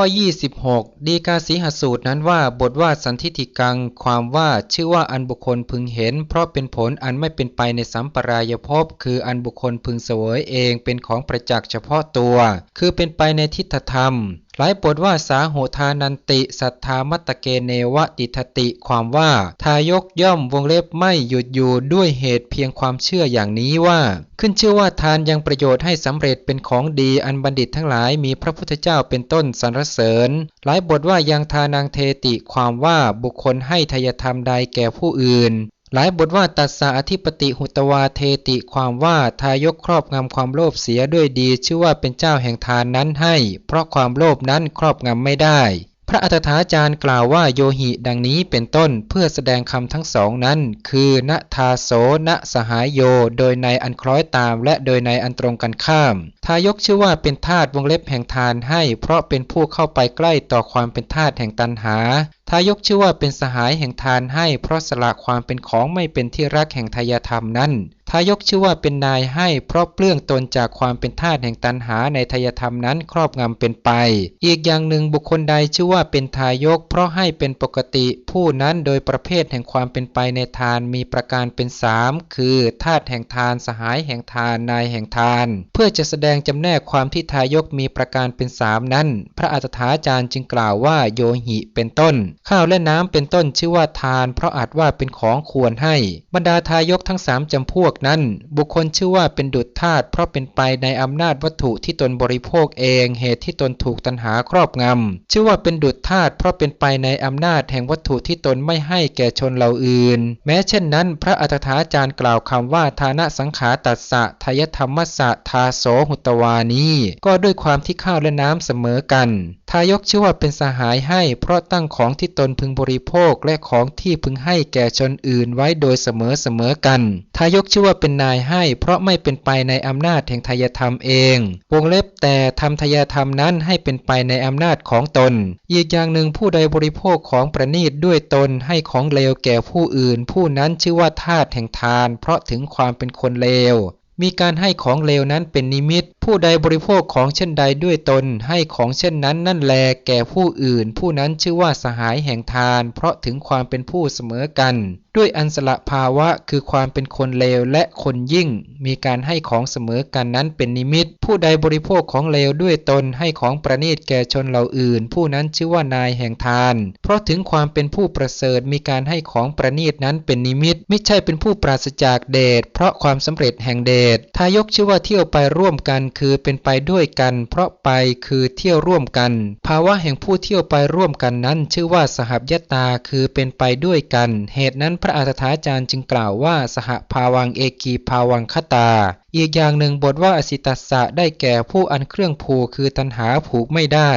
ข้อ 26 ดีกาสีหสูตรนั้นว่าบทว่าสันทิติกัง ความว่าชื่อว่าอันบุคคลพึงเห็น เพราะเป็นผลอันไม่เป็นไปในสัมปรายภพคืออันบุคคลพึงเสวยเองเป็นของประจักษ์เฉพาะตัว คือเป็นไปในทิฏฐธรรม หลายบทว่าสาโหทานันติ สัทธามัตตเกเนวติทติ ความว่า ทายกย่อมวงเล็บไม่หยุดอยู่ด้วยเหตุเพียงความเชื่ออย่างนี้ว่า ขึ้นชื่อว่าทานยังประโยชน์ให้สำเร็จเป็นของดีอันบัณฑิตทั้งหลายมีพระพุทธเจ้าเป็นต้นสรรเสริญ หลายบทว่ายังทานังเทติ ความว่าบุคคลให้ทายธรรมใดแก่ผู้อื่น หลายบทว่าตัสสะอธิปติหุตวาเทติความว่าทายกครอบงำความโลภเสียด้วยดีชื่อว่าเป็นเจ้าแห่งทานนั้นให้ เพราะความโลภนั้นครอบงำไม่ได้ พระอัฏฐาจารย์กล่าวว่าโยหิดังนี้เป็นต้นเพื่อแสดงคำทั้งสองนั้น คือณทาโสณสหายโย โดยในอันคล้อยตามและโดยในอันตรงกันข้าม ทายกชื่อว่าเป็นทาตวงเล็บแห่งทานให้ เพราะเป็นผู้เข้าไปใกล้ต่อความเป็นทาตแห่งตันหา ทายกชื่อว่าเป็นสหายแห่งทานให้ เพราะสละความเป็นของไม่เป็นที่รักแห่งทายธรรมนั้น ทายกชื่อว่าเป็นนายให้ เพราะเปลื้องตนจากความเป็นทาสแห่งตันหาในทายธรรมนั้นครอบงำเป็นไป อีกอย่างหนึ่งบุคคลใดชื่อว่าเป็นทายก เพราะให้เป็นปกติผู้นั้นโดยประเภทแห่งความเป็นไปในทานมีประการเป็นสามคือทาสแห่งทานสหายแห่งทานนายแห่งทาน เพื่อจะแสดงจำแนกความที่ทายกมีประการเป็นสามนั้น พระอัฏฐาจารย์จึงกล่าวว่าโยหิเป็นต้น ข้าวและน้ำเป็นต้นชื่อว่าทาน เพราะอาจว่าเป็นของควรให้ บรรดาทายกทั้งสามจำพวกนั้น บุคคลชื่อว่าเป็นดุจทาสเพราะเป็นไปในอำนาจวัตถุที่ตนบริโภคเอง เหตุที่ตนถูกตัณหาครอบงำชื่อว่าเป็นดุจทาสเพราะเป็นไปในอำนาจแห่งวัตถุที่ตนไม่ให้แก่ชนเหล่าอื่น แม้เช่นนั้น พระอัฏฐาจารย์กล่าวคำว่าทานะสังขาตัสสะทายธรรมสะทาโสหุตวานีก็ด้วยความที่ข้าวและน้ำเสมอกัน ทายกชื่อว่าเป็นสหายให้ เพราะตั้งของที่ตนพึงบริโภคและของที่พึงให้แก่ชนอื่นไว้โดยเสมอเสมอกัน ทายกชื่อว่าเป็นนายให้ เพราะไม่เป็นไปในอำนาจแห่งทายธรรมเอง วงเล็บแต่ทำทายธรรมนั้นให้เป็นไปในอำนาจของตน อีกอย่างหนึ่งผู้ใดบริโภคของประนีตด้วยตนให้ของเลวแก่ผู้อื่น ผู้นั้นชื่อว่าทาสแห่งทาน เพราะถึงความเป็นคนเลวมีการให้ของเลวนั้นเป็นนิมิต ผู้ใดบริโภคของเช่นใดด้วยตนให้ของเช่นนั้นนั่นแลแก่ผู้อื่น ผู้นั้นชื่อว่าสหายแห่งทาน เพราะถึงความเป็นผู้เสมอกัน ด้วยอันสละภาวะคือความเป็นคนเลวและคนยิ่ง มีการให้ของเสมอกันนั้นเป็นนิมิต ผู้ใดบริโภคของเลวด้วยตนให้ของประณีตแก่ชนเหล่าอื่น ผู้นั้นชื่อว่านายแห่งทาน เพราะถึงความเป็นผู้ประเสริฐมีการให้ของประณีตนั้นเป็นนิมิต ไม่ใช่เป็นผู้ปราศจากเดชเพราะความสำเร็จแห่งเดชทายกชื่อว่าเที่ยวไปร่วมกันคือเป็นไปด้วยกัน เพราะไปคือเที่ยวร่วมกัน ภาวะแห่งผู้เที่ยวไปร่วมกันนั้น ชื่อว่าสหยตาคือเป็นไปด้วยกัน เหตุนั้นพระอาถาจารย์จึงกล่าวว่า สหภาวังเอกีภาวังคตา อีกอย่างหนึ่งบทว่าอสิตัสสะได้แก่ผู้อันเครื่องผูกคือตัณหาผูกไม่ได้